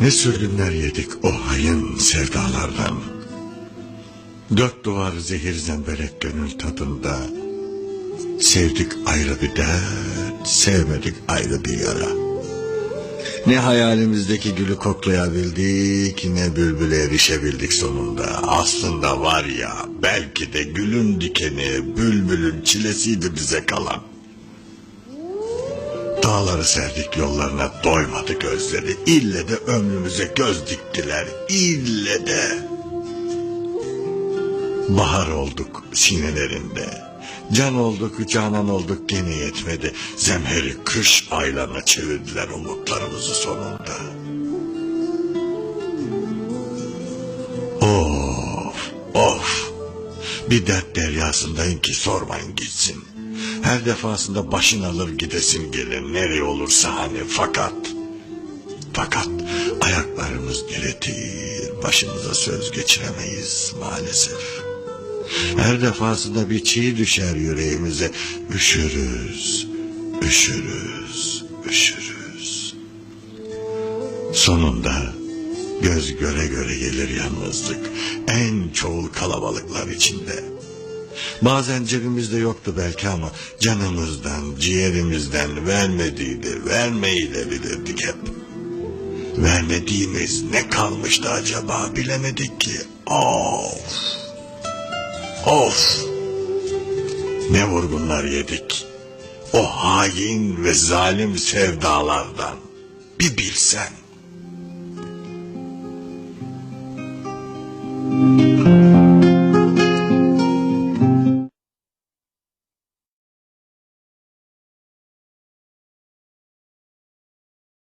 Ne sürgünler yedik o hayın sevdalardan. Dört duvar zehir zemberek gönül tadında. Sevdik ayrı bir dert, sevmedik ayrı bir yara. Ne hayalimizdeki gülü koklayabildik, ne bülbüle erişebildik sonunda. Aslında var ya, belki de gülün dikeni, bülbülün çilesiydi bize kalan. Dağları serdik yollarına doymadı gözleri. İlle de ömrümüze göz diktiler. İlle de. Bahar olduk sinelerinde. Can olduk, canan olduk gene yetmedi. Zemheri kış aylarına çevirdiler umutlarımızı sonunda. Of, of. Bir dert deryasındayım ki sormayın gitsin. Her defasında başın alır gidesin gelir nereye olursa hani fakat fakat ayaklarımız diretir başımıza söz geçiremeyiz maalesef. Her defasında bir çiğ düşer yüreğimize üşürüz, üşürüz, üşürüz. Sonunda göz göre göre gelir yalnızlık en çoğul kalabalıklar içinde. Bazen cebimizde yoktu belki ama canımızdan, ciğerimizden vermediydi, vermeyi de bilirdik hep. Vermediğimiz ne kalmıştı acaba bilemedik ki. Of! Of! Ne vurgunlar yedik. O hain ve zalim sevdalardan. Bir bilsen.